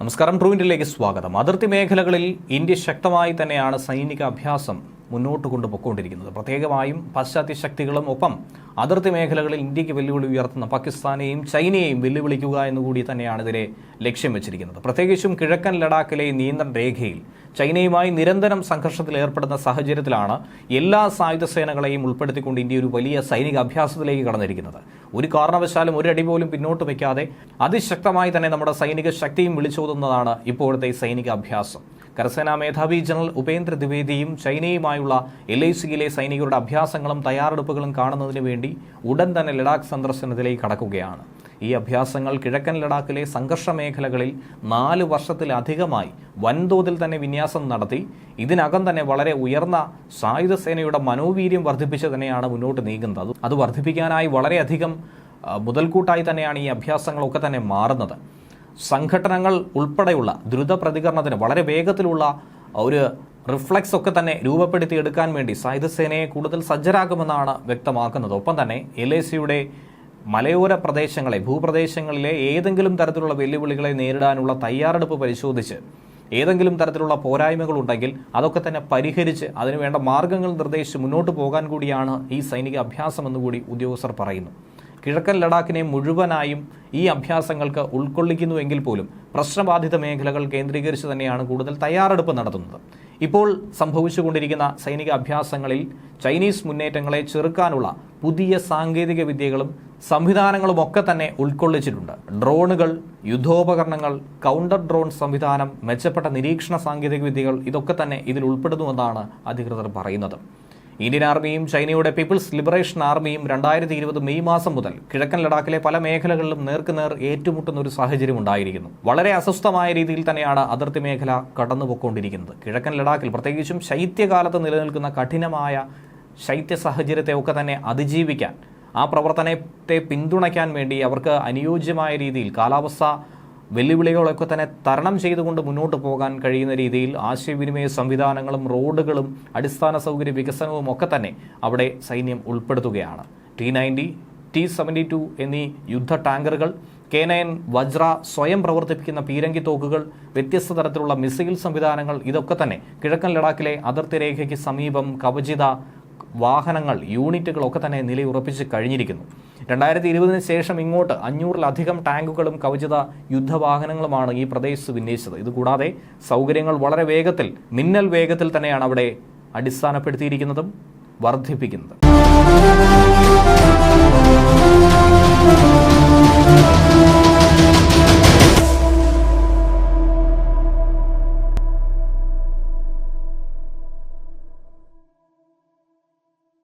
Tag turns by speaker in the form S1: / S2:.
S1: നമസ്കാരം ട്രൂ ഇന്ത്യയിലേക്ക് സ്വാഗതം. അതിർത്തി മേഖലകളിൽ ഇന്ത്യ ശക്തമായി തന്നെയാണ് സൈനിക അഭ്യാസം മുന്നോട്ട് കൊണ്ടുപോയിക്കൊണ്ടിരിക്കുന്നത്. പ്രത്യേകമായും പാശ്ചാത്യ ശക്തികളും ഒപ്പം അതിർത്തി മേഖലകളിൽ ഇന്ത്യയ്ക്ക് വെല്ലുവിളി ഉയർത്തുന്ന പാകിസ്ഥാനെയും ചൈനയെയും വെല്ലുവിളിക്കുക എന്നുകൂടി തന്നെയാണ് ഇതിലെ ലക്ഷ്യം വെച്ചിരിക്കുന്നത്. പ്രത്യേകിച്ചും കിഴക്കൻ ലഡാക്കിലെ നിയന്ത്രണ രേഖയിൽ ചൈനയുമായി നിരന്തരം സംഘർഷത്തിൽ ഏർപ്പെടുന്ന സാഹചര്യത്തിലാണ് എല്ലാ സായുധ സേനകളെയും ഉൾപ്പെടുത്തിക്കൊണ്ട് ഇന്ത്യ ഒരു വലിയ സൈനിക അഭ്യാസത്തിലേക്ക് കടന്നിരിക്കുന്നത്. ഒരു കാരണവശാലും ഒരടി പോലും പിന്നോട്ട് വയ്ക്കാതെ അതിശക്തമായി തന്നെ നമ്മുടെ സൈനിക ശക്തിയും വിളിച്ചോതുന്നതാണ് ഇപ്പോഴത്തെ സൈനിക അഭ്യാസം. കരസേനാ മേധാവി ജനറൽ ഉപേന്ദ്ര ദ്വിവേദിയും ചൈനയുമായുള്ള എൽ ഐ സിയിലെ സൈനികരുടെ അഭ്യാസങ്ങളും തയ്യാറെടുപ്പുകളും കാണുന്നതിന് വേണ്ടി ഉടൻ തന്നെ ലഡാക്ക് സന്ദർശനത്തിലേക്ക് കടക്കുകയാണ്. ഈ അഭ്യാസങ്ങൾ കിഴക്കൻ ലഡാക്കിലെ സംഘർഷ മേഖലകളിൽ നാല് വർഷത്തിലധികമായി വൻതോതിൽ തന്നെ വിന്യാസം നടത്തി. ഇതിനകം തന്നെ വളരെ ഉയർന്ന സായുധ സേനയുടെ മനോവീര്യം വർദ്ധിപ്പിച്ച് തന്നെയാണ് മുന്നോട്ട് നീങ്ങുന്നത്. അത് വർദ്ധിപ്പിക്കാനായി വളരെയധികം മുതൽക്കൂട്ടായി തന്നെയാണ് ഈ അഭ്യാസങ്ങളൊക്കെ തന്നെ മാറുന്നത്. സംഘടനകൾ ഉൾപ്പെടെയുള്ള ദ്രുത പ്രതികരണത്തിന് വളരെ വേഗത്തിലുള്ള ഒരു റിഫ്ലക്സ് ഒക്കെ തന്നെ രൂപപ്പെടുത്തിയെടുക്കാൻ വേണ്ടി സായുധ സേനയെ കൂടുതൽ സജ്ജരാകുമെന്നാണ് വ്യക്തമാക്കുന്നത്. ഒപ്പം തന്നെ എൽ ഐ സിയുടെ മലയോര പ്രദേശങ്ങളെ ഭൂപ്രദേശങ്ങളിലെ ഏതെങ്കിലും തരത്തിലുള്ള വെല്ലുവിളികളെ നേരിടാനുള്ള തയ്യാറെടുപ്പ് പരിശോധിച്ച് ഏതെങ്കിലും തരത്തിലുള്ള പോരായ്മകൾ ഉണ്ടെങ്കിൽ അതൊക്കെ തന്നെ പരിഹരിച്ച് അതിനുവേണ്ട മാർഗങ്ങൾ നിർദ്ദേശിച്ച് മുന്നോട്ട് പോകാൻ കൂടിയാണ് ഈ സൈനിക അഭ്യാസം എന്നുകൂടി ഉദ്യോഗസ്ഥർ പറയുന്നു. കിഴക്കൻ ലഡാക്കിനെ മുഴുവനായും ഈ അഭ്യാസങ്ങൾക്ക് ഉൾക്കൊള്ളിക്കുന്നുവെങ്കിൽ പോലും പ്രശ്നബാധിത മേഖലകൾ കേന്ദ്രീകരിച്ച് തന്നെയാണ് കൂടുതൽ തയ്യാറെടുപ്പ് നടത്തുന്നത്. ഇപ്പോൾ സംഭവിച്ചുകൊണ്ടിരിക്കുന്ന സൈനിക അഭ്യാസങ്ങളിൽ ചൈനീസ് മുന്നേറ്റങ്ങളെ ചെറുക്കാനുള്ള പുതിയ സാങ്കേതിക വിദ്യകളും സംവിധാനങ്ങളും ഒക്കെ തന്നെ ഉൾക്കൊള്ളിച്ചിട്ടുണ്ട്. ഡ്രോണുകൾ യുദ്ധോപകരണങ്ങൾ കൗണ്ടർ ഡ്രോൺ സംവിധാനം മെച്ചപ്പെട്ട നിരീക്ഷണ സാങ്കേതിക വിദ്യകൾ ഇതൊക്കെ തന്നെ ഇതിൽ ഉൾപ്പെടുന്നുവെന്നാണ് അധികൃതർ പറയുന്നത്. ഇന്ത്യൻ ആർമിയും ചൈനയുടെ പീപ്പിൾസ് ലിബറേഷൻ ആർമിയും രണ്ടായിരത്തി ഇരുപത് മെയ് മാസം മുതൽ കിഴക്കൻ ലഡാക്കിലെ പല മേഖലകളിലും നേർക്കുനേർ ഏറ്റുമുട്ടുന്ന ഒരു സാഹചര്യം ഉണ്ടായിരിക്കുന്നു. വളരെ അസ്വസ്ഥമായ രീതിയിൽ തന്നെയാണ് അതിർത്തി മേഖല കടന്നുപോയിക്കൊണ്ടിരിക്കുന്നത്. കിഴക്കൻ ലഡാക്കിൽ പ്രത്യേകിച്ചും ശൈത്യകാലത്ത് നിലനിൽക്കുന്ന കഠിനമായ ശൈത്യ സാഹചര്യത്തെ ഒക്കെ തന്നെ അതിജീവിക്കാൻ ആ പ്രവർത്തനത്തെ പിന്തുണയ്ക്കാൻ വേണ്ടി അവർക്ക് അനുയോജ്യമായ രീതിയിൽ കാലാവസ്ഥ വെല്ലുവിളികളൊക്കെ തന്നെ തരണം ചെയ്തുകൊണ്ട് മുന്നോട്ട് പോകാൻ കഴിയുന്ന രീതിയിൽ ആശയവിനിമയ സംവിധാനങ്ങളും റോഡുകളും അടിസ്ഥാന സൗകര്യ വികസനവും ഒക്കെ തന്നെ അവിടെ സൈന്യം ഉൾപ്പെടുത്തുകയാണ്. T ninety T seventy two എന്നീ യുദ്ധ ടാങ്കറുകൾ കെ നയൻ വജ്ര സ്വയം പ്രവർത്തിപ്പിക്കുന്ന പീരങ്കി തോക്കുകൾ വ്യത്യസ്ത തരത്തിലുള്ള മിസൈൽ സംവിധാനങ്ങൾ ഇതൊക്കെ തന്നെ കിഴക്കൻ ലഡാക്കിലെ അതിർത്തി രേഖയ്ക്ക് സമീപം കവചിത വാഹനങ്ങൾ യൂണിറ്റുകളൊക്കെ തന്നെ നിലയുറപ്പിച്ച് കഴിഞ്ഞിരിക്കുന്നു. രണ്ടായിരത്തി ഇരുപതിന് ശേഷം ഇങ്ങോട്ട് അഞ്ഞൂറിലധികം ടാങ്കുകളും കവചിത യുദ്ധവാഹനങ്ങളുമാണ് ഈ പ്രദേശത്ത് വിന്യസിച്ചത്. ഇതുകൂടാതെ സൗകര്യങ്ങൾ വളരെ വേഗത്തിൽ മിന്നൽ വേഗത്തിൽ തന്നെയാണ് അവിടെ അടിസ്ഥാനപ്പെടുത്തിയിരിക്കുന്നതും വർദ്ധിപ്പിക്കുന്നത്.